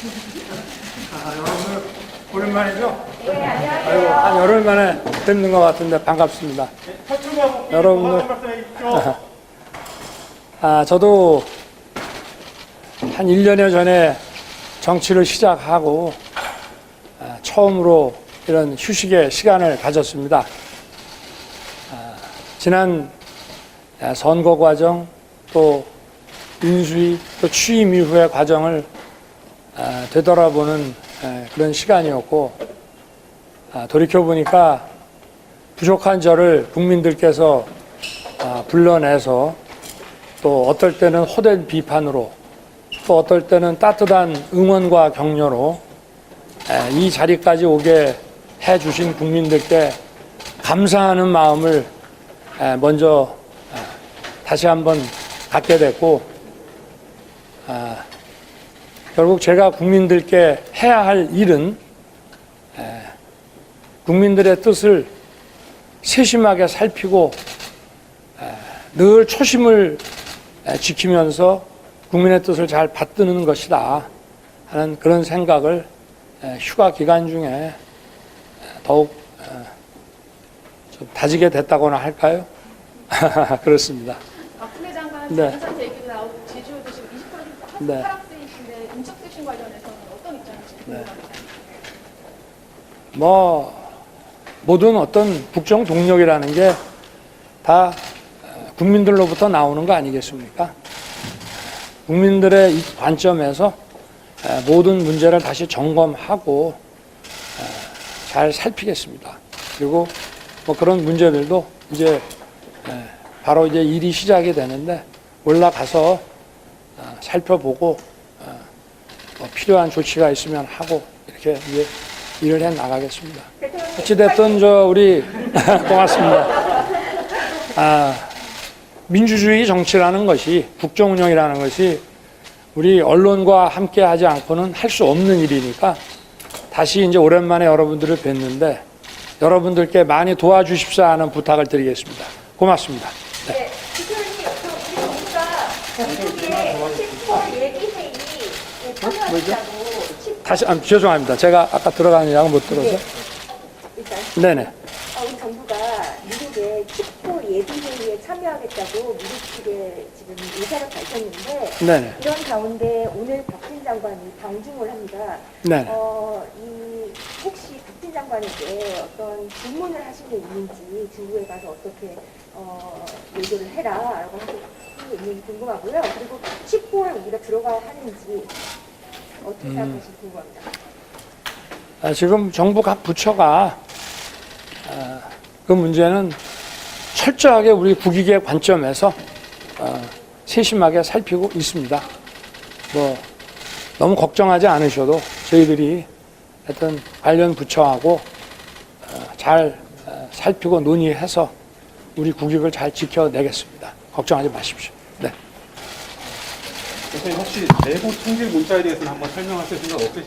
아, 여러분들 오랜만이죠? 네, 안녕하세요. 한 열흘 만에 뵙는 것 같은데 반갑습니다. 여러분들. 아, 저도 한 1년여 전에 정치를 시작하고 아, 처음으로 이런 휴식의 시간을 가졌습니다. 아, 지난 아, 선거 과정 또 인수위 또 취임 이후의 과정을 아, 되돌아보는 에, 그런 시간이었고 아, 돌이켜 보니까 부족한 저를 국민들께서 아, 불러내서 또 어떨 때는 호된 비판으로 또 어떨 때는 따뜻한 응원과 격려로 에, 이 자리까지 오게 해주신 국민들께 감사하는 마음을 에, 먼저 아, 다시 한번 갖게 됐고 아, 결국 제가 국민들께 해야 할 일은 에, 국민들의 뜻을 세심하게 살피고 에, 늘 초심을 에, 지키면서 국민의 뜻을 잘 받드는 것이다 하는 그런 생각을 에, 휴가 기간 중에 에, 더욱 에, 좀 다지게 됐다고나 할까요? 그렇습니다. 박근혜 장관 네. 얘기도 나오고 제주도 지금 20% 네. 하락세이신데 인적 쇄신 관련해서는 어떤 입장이신지 궁금합니다. 뭐 모든 어떤 국정 동력이라는 게 다 국민들로부터 나오는 거 아니겠습니까? 국민들의 이 관점에서 에, 모든 문제를 다시 점검하고 에, 잘 살피겠습니다. 그리고 뭐 그런 문제들도 이제 에, 바로 이제 일이 시작이 되는데 올라가서 어, 살펴보고 어, 뭐 필요한 조치가 있으면 하고 이렇게 일을 해 나가겠습니다. 어찌됐든 저 우리 고맙습니다. 아, 민주주의 정치라는 것이 국정 운영이라는 것이 우리 언론과 함께 하지 않고는 할 수 없는 일이니까 다시 이제 오랜만에 여러분들을 뵀는데 여러분들께 많이 도와주십사 하는 부탁을 드리겠습니다. 고맙습니다. 네, 대 예비회의 참여하시라고 칩 다시 아, 죄송합니다. 제가 아까 들어가는 양을 못 들어서. 일단 네네. 어, 우리 정부가 미국의 칩포 예비회의에 참여하겠다고 미국 측에 지금 의사를 밝혔는데 네네. 이런 가운데 오늘 박진 장관이 방중을 합니다. 네네. 어, 이 혹시 박진 장관에게 어떤 질문을 하신 게 있는지 중국에 가서 어떻게 어, 얘기를 해라라고 하는 게 있는지 궁금하고요. 그리고 10호에 우리가 들어가야 하는지 어떻게 생각하실지 궁금합니다. 아, 지금 정부 각 부처가 아, 그 문제는 철저하게 우리 국익의 관점에서 어, 세심하게 살피고 있습니다. 뭐 너무 걱정하지 않으셔도 저희들이 하여튼 관련 부처하고 어, 잘 어, 살피고 논의해서 우리 국익을 잘 지켜내겠습니다. 걱정하지 마십시오. 네. 대표님 혹시 내부 총질 문자에 대해서는 한번 설명하실 생각 없으신가요?